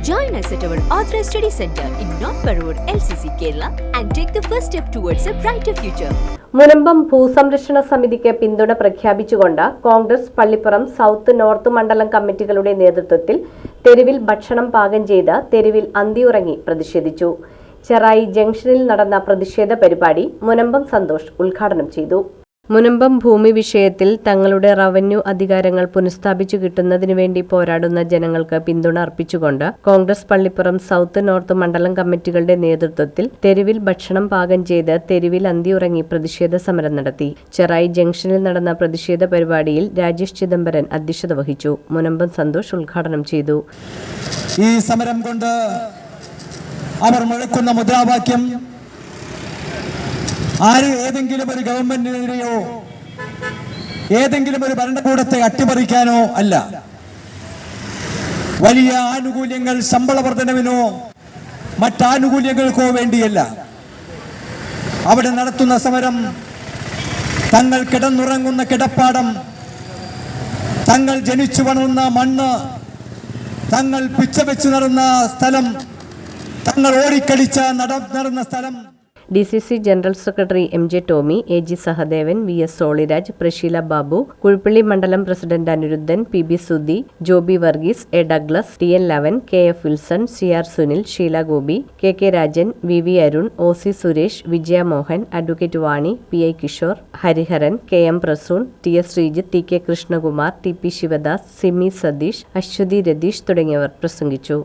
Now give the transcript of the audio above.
Join us at our Authorized Study Center in North Parur, LCC, Kerala, and take the first step towards a brighter future. Munambam ഭൂസംരക്ഷണ സമിതിക്ക് പിന്തുണ പ്രഖ്യാപിച്ചുകൊണ്ട് Congress Pallippuram south north മണ്ഡലം കമ്മിറ്റികളുടെ നേതൃത്വത്തിൽ തെരുവിൽ ഭക്ഷണം പാകം ചെയ്ത് തെരുവിൽ അന്തിയുറങ്ങി പ്രതിഷേധിച്ചു ചെറായി ജംഗ്ഷനിൽ നടന്ന പ്രതിഷേധ പരിപാടി മുനമ്പം സന്തോഷ് ഉദ്ഘാടനം ചെയ്തു മുനമ്പം ഭൂമി വിഷയത്തിൽ തങ്ങളുടെ റവന്യൂ അധികാരങ്ങൾ പുനഃസ്ഥാപിച്ചു കിട്ടുന്നതിനു വേണ്ടി പോരാടുന്ന ജനങ്ങൾക്ക് പിന്തുണ അർപ്പിച്ചുകൊണ്ട് കോൺഗ്രസ് പള്ളിപ്പുറം സൗത്ത് നോർത്ത് മണ്ഡലം കമ്മിറ്റികളുടെ നേതൃത്വത്തിൽ തെരുവിൽ ഭക്ഷണം പാകം ചെയ്ത് തെരുവിൽ അന്തിയുറങ്ങി പ്രതിഷേധ സമരം നടത്തി. ചെറായി ജംഗ്ഷനിൽ നടന്ന പ്രതിഷേധ പരിപാടിയിൽ രാജേഷ് ചിദംബരൻ അധ്യക്ഷത വഹിച്ചു. മുനമ്പം സന്തോഷ് ഉദ്ഘാടനം ചെയ്തു. ഈ സമരം കൊണ്ട് അവർ മുഴക്കുന്ന മുദ്രാവാക്യം ആര് ഏതെങ്കിലും ഒരു ഗവൺമെന്റിനെതിരെയോ ഏതെങ്കിലും ഒരു ഭരണകൂടത്തെ അട്ടിമറിക്കാനോ അല്ല. വലിയ ആനുകൂല്യങ്ങൾ ശമ്പള വർധനവിനോ മറ്റാനുകൂല്യങ്ങൾക്കോ വേണ്ടിയല്ല. അവിടെ നടത്തുന്ന സമരം തങ്ങൾ കിടന്നുറങ്ങുന്ന കിടപ്പാടം തങ്ങൾ ജനിച്ചു വളർന്ന മണ്ണ് തങ്ങൾ പിച്ച വെച്ച് നടന്ന സ്ഥലം തങ്ങൾ ഓടിക്കളിച്ച നട നടന്ന സ്ഥലം D C C general secretary M J Tomy A G Sahadevan V S Soliraj Prasheela Babu Kuzhippally മണ്ഡലം president Aniruddhan P B Sudhi Joby Varghese A Douglas T N Lavan K F Wilson C R Sunil Sheela Gopi K K Rajan V V Arun O C Suresh Vijaya Mohan advocate Vani P I Kishore Hariharan K M Prasoon T S Sreejith T K Krishnakumar T P Sivadas Simi Satheesh Aswathy Ratheesh തുടങ്ങിയവർ പ്രസംഗിച്ചു.